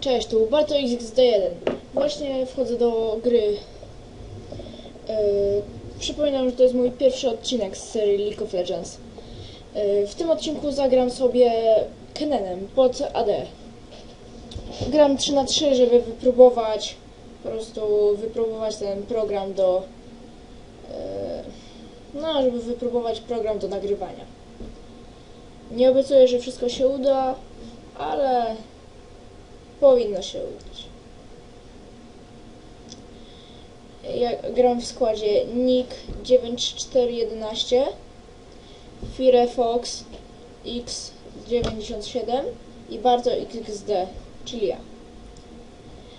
Cześć, tu Barto XD1. Właśnie wchodzę do gry. Yy, przypominam, że to jest mój pierwszy odcinek z serii League of Legends. Yy, w tym odcinku zagram sobie Kenenem pod AD. Gram 3 na 3 żeby wypróbować po prostu wypróbować ten program do yy, no, żeby wypróbować program do nagrywania. Nie obiecuję, że wszystko się uda, ale powinno się udać. Ja gram w składzie Nick 9411, Firefox X97 i bardzo XXD, czyli ja.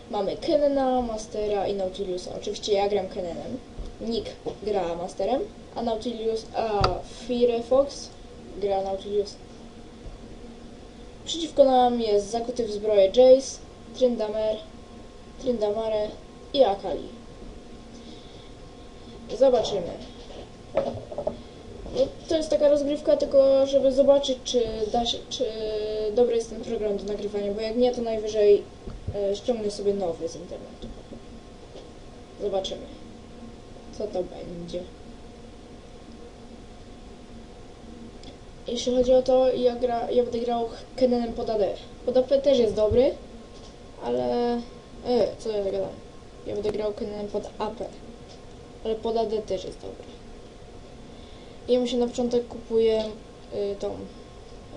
Mamy Kenena, Mastera i Nautiliusa. Oczywiście ja gram Kenenem. Nick gra Masterem, a Nautilius, a Firefox gra Nautilus. Przeciwko nam jest zakuty w zbroję Jace, Tryndamere, Tryndamare i Akali. Zobaczymy. No, to jest taka rozgrywka tylko, żeby zobaczyć, czy, da się, czy dobry jest ten program do nagrywania, bo jak nie, to najwyżej e, ściągnę sobie nowy z internetu. Zobaczymy, co to będzie. Jeśli chodzi o to, ja, gra, ja będę grał Kenenem pod AD. Pod AP też jest dobry, ale... E, co ja gadam? Ja będę grał Kenenem pod AP, ale pod AD też jest dobry. I mu się na początek kupuję y, tą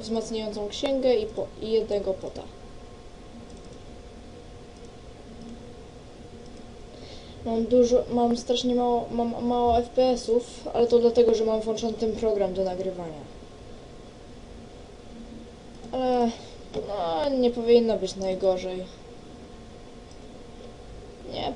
wzmacniającą księgę i, po, i jednego pota. Mam dużo, mam strasznie mało, mam mało FPS-ów, ale to dlatego, że mam włączony ten program do nagrywania. Ale no, nie powinno być najgorzej. Nie